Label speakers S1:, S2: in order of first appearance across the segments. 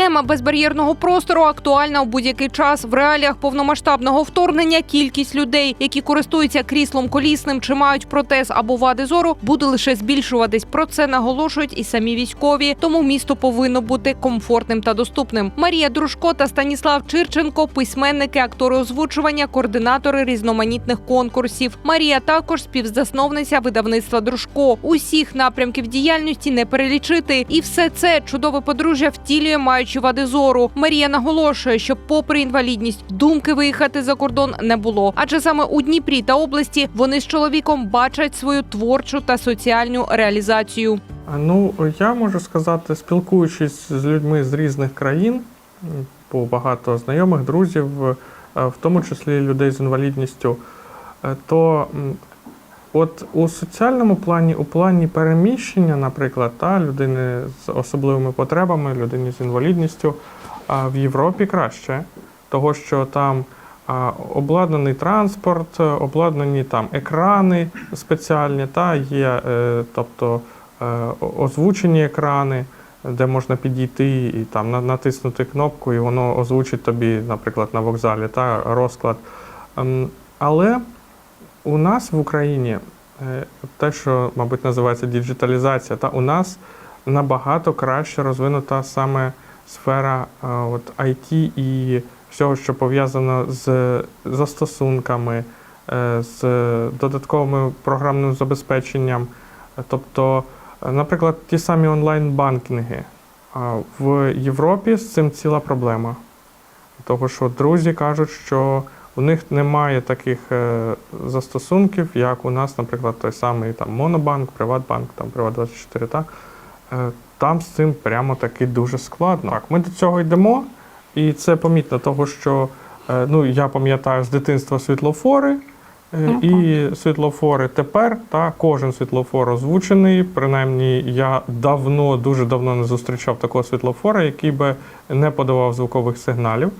S1: Тема безбар'єрного простору актуальна у будь-який час. В реаліях повномасштабного вторгнення кількість людей, які користуються кріслом колісним чи мають протез або вади зору, буде лише збільшуватись. Про це наголошують і самі військові. Тому місто повинно бути комфортним та доступним. Марія Дружко та Станіслав Чирченко письменники, актори озвучування, координатори різноманітних конкурсів. Марія також співзасновниця видавництва Дружко. Усіх напрямків діяльності не перелічити, і все це чудове подружжя втілює, маючи вади зору. Марія наголошує, що, попри інвалідність, думки виїхати за кордон не було. Адже саме у Дніпрі та області вони з чоловіком бачать свою творчу та соціальну реалізацію.
S2: Ну, я можу сказати, спілкуючись з людьми з різних країн, бо багато знайомих, друзів, е, в тому числі людей з інвалідністю, е, то от у соціальному плані, у плані переміщення, наприклад, та, людини з особливими потребами, людини з інвалідністю, а, в Європі краще, того що там обладнаний транспорт, обладнані там екрани спеціальні, та є, е, тобто е, озвучені екрани, де можна підійти і там натиснути кнопку, і воно озвучить тобі, наприклад, на вокзалі та розклад. Ем, Але у нас в Україні е, те, що, мабуть, називається діджиталізація, та у нас набагато краще розвинута саме сфера е, от, IT і всього, що пов'язано з застосунками, е, з додатковим програмним забезпеченням. Тобто, наприклад, ті самі онлайн-банкінги. В Європі з цим ціла проблема. Того, що друзі кажуть, що у них немає таких е, застосунків, як у нас, наприклад, той самий там Монобанк, Приватбанк, там Приват24, так? Е, Там з цим прямо таки дуже складно. Так, ми до цього йдемо, і це помітно, того, що е, ну, я пам'ятаю з дитинства світлофори, е, і світлофори тепер, та, кожен світлофор озвучений. Принаймні, я давно, дуже давно не зустрічав такого світлофора, який би не подавав звукових сигналів.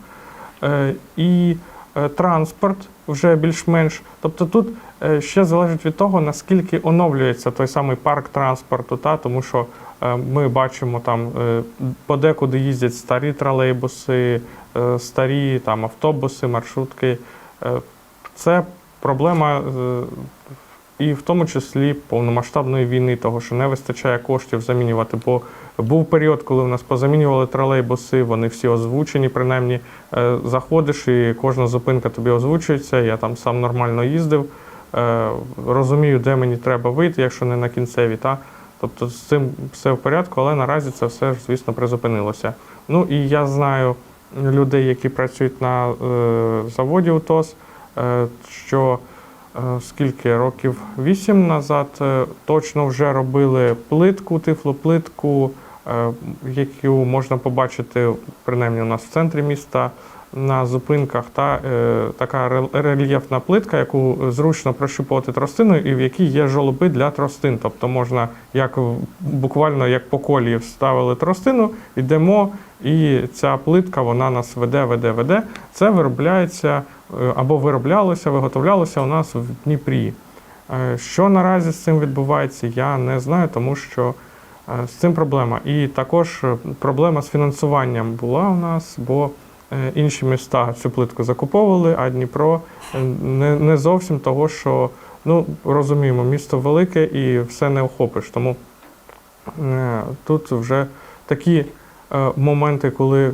S2: І транспорт вже більш-менш. Тобто тут е, ще залежить від того, наскільки оновлюється той самий парк транспорту, та, тому що е, ми бачимо там е, подекуди їздять старі тролейбуси, е, старі там, автобуси, маршрутки. Е, Це проблема е, і в тому числі повномасштабної війни, того, що не вистачає коштів замінювати. Бо був період, коли в нас позамінювали тролейбуси, вони всі озвучені, принаймні Е, заходиш і кожна зупинка тобі озвучується. Я там сам нормально їздив, е, розумію, де мені треба вийти, якщо не на кінцеві. Та? Тобто з цим все в порядку, але наразі це все, звісно, призупинилося. Ну і я знаю людей, які працюють на е, заводі УТОС, що скільки років вісім назад е, точно вже робили плитку, тифлоплитку, е, яку можна побачити принаймні у нас в центрі міста. На зупинках та е, така рельєфна плитка, яку зручно прощупувати тростиною, і в якій є жолоби для тростин. Тобто можна як буквально як по колії вставили тростину, йдемо, і ця плитка вона нас веде, веде, веде. Це виробляється е, або вироблялося, виготовлялося у нас в Дніпрі. Е, Що наразі з цим відбувається, я не знаю, тому що е, з цим проблема. І також проблема з фінансуванням була у нас, бо інші міста цю плитку закуповували, а Дніпро е, не, не зовсім того, що ну розуміємо, місто велике і все не охопиш. Тому е, тут вже такі е, моменти, коли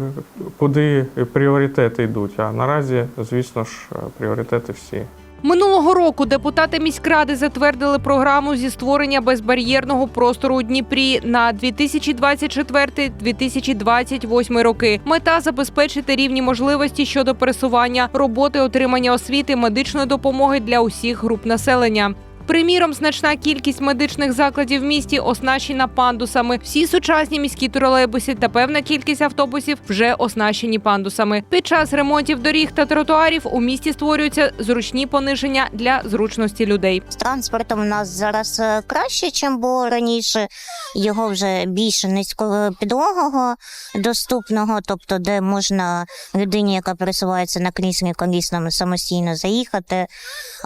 S2: куди пріоритети йдуть. А наразі, звісно ж, е, пріоритети всі.
S1: Минулого року депутати міськради затвердили програму зі створення безбар'єрного простору у Дніпрі на 2024-2028 роки. Мета забезпечити рівні можливості щодо пересування, роботи, отримання освіти, медичної допомоги для усіх груп населення. Приміром, значна кількість медичних закладів в місті оснащена пандусами. Всі сучасні міські тролейбуси та певна кількість автобусів вже оснащені пандусами. Під час ремонтів доріг та тротуарів у місті створюються зручні пониження для зручності людей.
S3: З транспортом у нас зараз е, краще, ніж було раніше. Його вже більше низькопідлогого доступного, тобто де можна людині, яка пересувається на кріслі колісному, самостійно заїхати.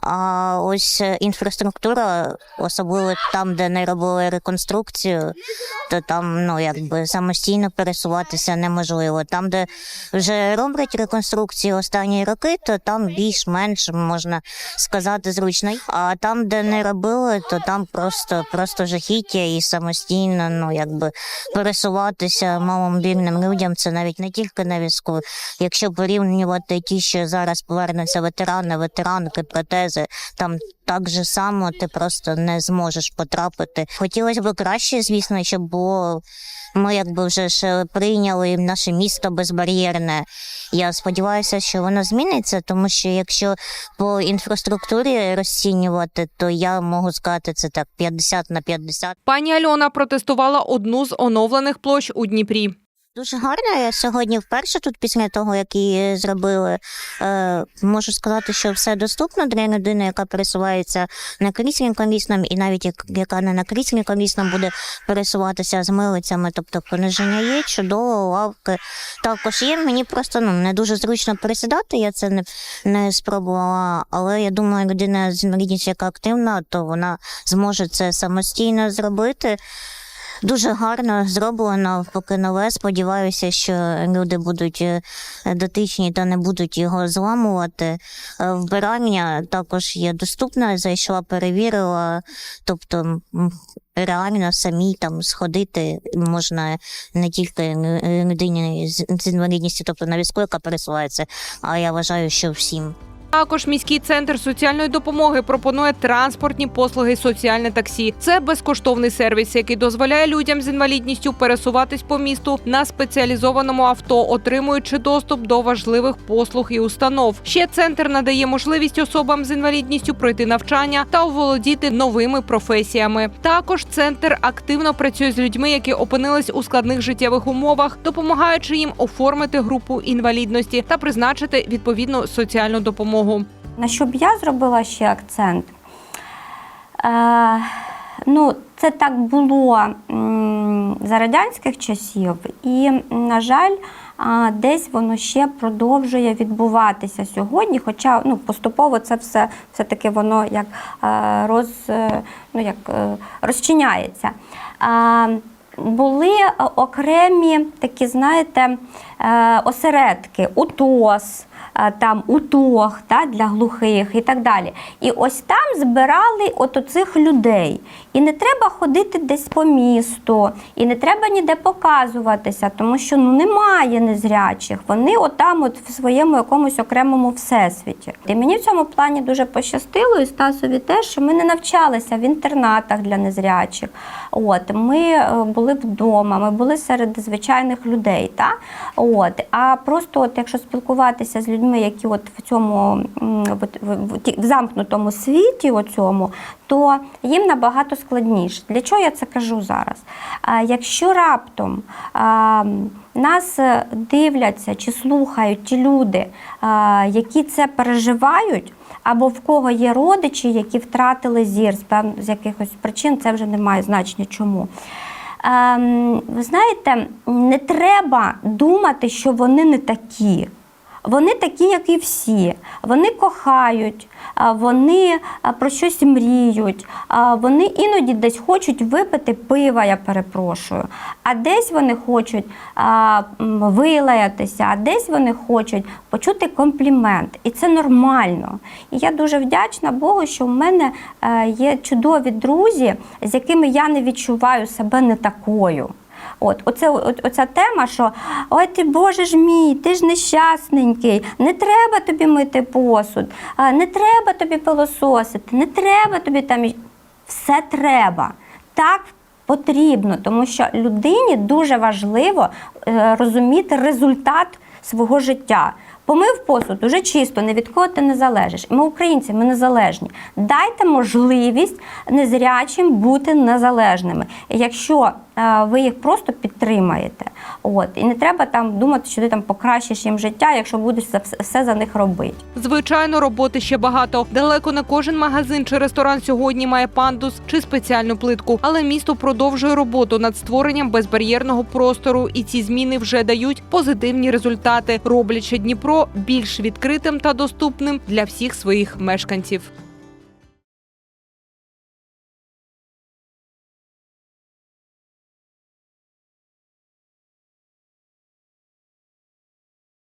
S3: А ось е, інфраструктура інфраструктура, особливо там, де не робили реконструкцію, то там ну якби самостійно пересуватися неможливо. Там, де вже роблять реконструкцію останні роки, то там більш-менш можна сказати зручно. А там, де не робили, то там просто просто жахіття і самостійно, ну якби пересуватися маломобільним людям. Це навіть не тільки на візку. Якщо порівнювати ті, що зараз повернуться ветерани, ветеранки, протези, там так же само ти просто не зможеш потрапити. Хотілося б краще, звісно, щоб було. Ми якби вже ж прийняли наше місто безбар'єрне. Я сподіваюся, що воно зміниться, тому що якщо по інфраструктурі розцінювати, то я можу сказати це так 50 на 50.
S1: Пані Альона протестувала одну з оновлених площ у Дніпрі.
S3: Дуже гарно. Я сьогодні вперше тут після того, як її зробили. Е, можу сказати, що все доступно для людини, яка пересувається на кріслі колісному, і навіть як, яка не на кріслі колісному буде пересуватися з милицями, тобто пониження є, чудово, лавки також є. Мені просто ну не дуже зручно пересідати. Я це не, не спробувала. Але я думаю, людина з яка активна, то вона зможе це самостійно зробити. Дуже гарно зроблено, поки нове. Сподіваюся, що люди будуть е, дотичні та не будуть його зламувати. Е, Вбирання також є доступна. Зайшла, перевірила. Тобто реально самі там сходити можна не тільки людині з інвалідністю, тобто на візку, яка пересувається, а я вважаю, що всім.
S1: Також міський центр соціальної допомоги пропонує транспортні послуги соціальне таксі. Це безкоштовний сервіс, який дозволяє людям з інвалідністю пересуватись по місту на спеціалізованому авто, отримуючи доступ до важливих послуг і установ. Ще центр надає можливість особам з інвалідністю пройти навчання та оволодіти новими професіями. Також центр активно працює з людьми, які опинились у складних життєвих умовах, допомагаючи їм оформити групу інвалідності та призначити відповідну соціальну допомогу.
S4: На що б я зробила ще акцент? Е, ну, це так було за радянських часів, і, на жаль, десь воно ще продовжує відбуватися сьогодні. Хоча ну, поступово це все, все-таки воно як, е, роз, е, ну, як е, розчиняється. Були окремі такі, знаєте, осередки, УТОС, е, там УТОГ та, для глухих і так далі. І ось там збирали от оцих людей. І не треба ходити десь по місту, і не треба ніде показуватися, тому що ну, немає незрячих. Вони отам от в своєму якомусь окремому всесвіті. І мені в цьому плані дуже пощастило, і Стасові теж, що ми не навчалися в інтернатах для незрячих. От, ми е, були вдома, ми були серед звичайних людей. Та? От, а просто, от, якщо спілкуватися з людьми, які от в цьому в, замкнутому світі, оцьому, то їм набагато складніше. Для чого я це кажу зараз? А, якщо раптом а, нас дивляться чи слухають ті люди, а, які це переживають, або в кого є родичі, які втратили зір з пев... з якихось причин, це вже не має значення чому. Ем, ви знаєте, не треба думати, що вони не такі. Вони такі, як і всі. Вони кохають, вони про щось мріють, вони іноді десь хочуть випити пива, я перепрошую. А десь вони хочуть вилаятися, а десь вони хочуть почути комплімент. І це нормально. І я дуже вдячна Богу, що в мене е, є чудові друзі, з якими я не відчуваю себе не такою. От, оце, от, оця тема, що ой ти Боже ж мій, ти ж нещасненький, не треба тобі мити посуд, не треба тобі пилососити, не треба тобі там. Все треба. Так потрібно, тому що людині дуже важливо е, розуміти результат свого життя. Помив посуд уже чисто, ні від кого ти не залежиш. Ми українці, ми незалежні. Дайте можливість незрячим бути незалежними. Якщо ви їх просто підтримаєте, от і не треба там думати, що ти там покращиш їм життя, якщо будеш все за них робити.
S1: Звичайно, роботи ще багато. Далеко не кожен магазин чи ресторан сьогодні має пандус чи спеціальну плитку, але місто продовжує роботу над створенням безбар'єрного простору, і ці зміни вже дають позитивні результати, роблячи Дніпро більш відкритим та доступним для всіх своїх мешканців.